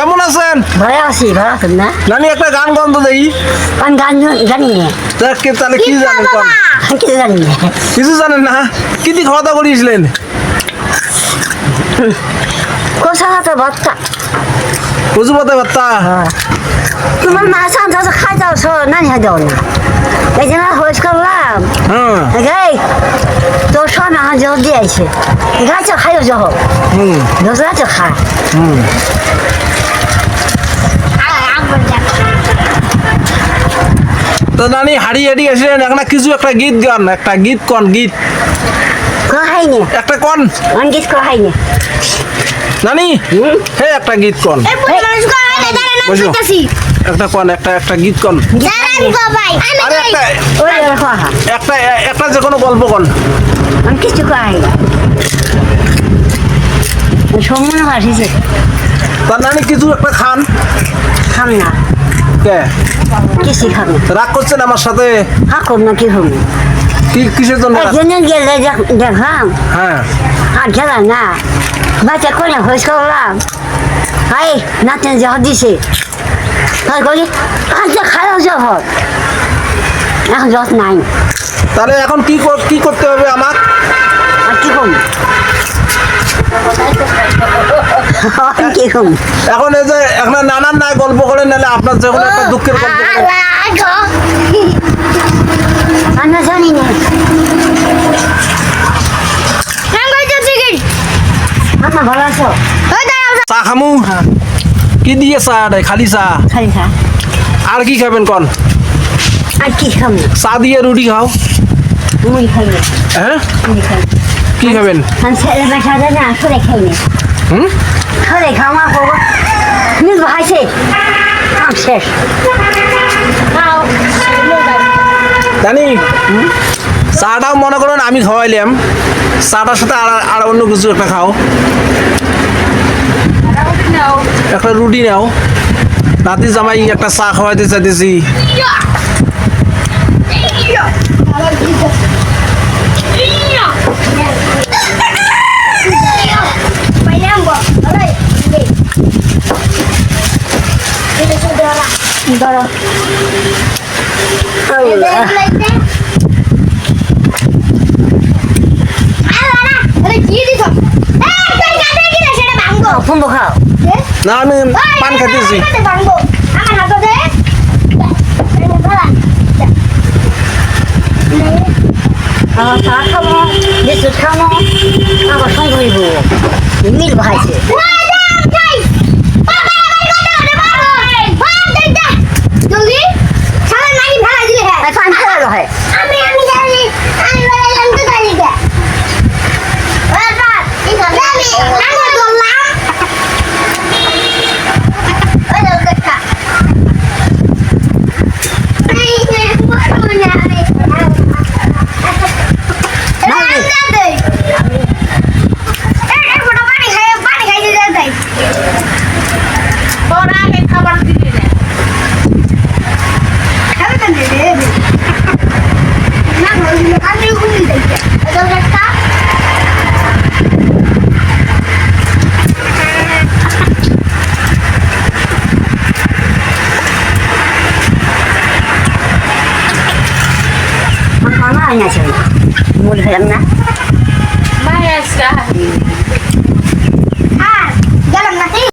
কেমন আছেন? ভালো আছি ভালো আছেন না? নানি একটা গান গন্ধ দেই আমি গান জানি না? তা কে- তাহলে কি জানেন কোন? কিছু জানি না? কিছু জানেন না? কি দিয়ে খাওয়া দাওয়া করিয়েছিলেন? কোথা তো বাচ্চা কচু পাতা ভর্তা? তোমার মা সাথে তো খাই যাও সো নানি খাই যাও না। এই জন্য হয়েছ করলাম। হ্যাঁ। তোর সব আমার জল দিয়ে আইছে। গাছ খাইও জহ তো খায় হুম। তো নানি হাড়ি হাড়ি আসলেন এখন কিছু একটা গীত গান একটা গীত কন গীত। খাইনি একটা কন। অন কিছু খাইনি নানি হে একটা গীত কন। বসো। একটা কন একটা একটা গীত কন। আরে একটা একটা একটা যে কোনো গল্প কন। কিছু খাই সময় আসিছে তার নানি কিছু একটা খান। খান না। কে? খাম না রাগ করছেন আমার সাথে? হাকুম না কি হম কি কিসের জন্য? একজনে গেলে দেখ- দেখলাম। হ্যাঁ। আর খেলা না। বাচ্চা কোনে হয়েছ করলাম হাই নাচেন যা দিছে। তাই করি আচ্ছা খারাপ যাব এখন যত নাই। তাহলে এখন কি কর- কি করতে হবে আমার আর কি কি কম এখন এই যে এখন নানান নাই গল্প করে নাহলে আপনার যে কোনো একটা দুঃখের গল্প করেন। আমরা জানি না ভালো আছো চা খামু কি দিয়ে চা দেয় খালি চা আর কি খাবেন কন আর কি খাম না চা দিয়ে রুটি খাও মুড়ি খাই না হ্যাঁ কি খাবেন হুম সরে খাওয়া করব। নিজ ভাইছে। শেষ। জানি। চাটাও মনে করেন আমি খাওয়াইলাম। চাটার সাথে আর আর অন্য কিছু একটা খাও। একটা রুটি নাও। নাতি জামাই একটা চা খাওয়াইতে চাইতেছি। খাও না আমি পান খাইতেছি। আবার চা খাব বিস্কুট খাব আবার সঙ্গ হইব। মিল ভাইছে। খানা আইনা ছিল বলে ফেলাম না? বাইরে আচ্ছা।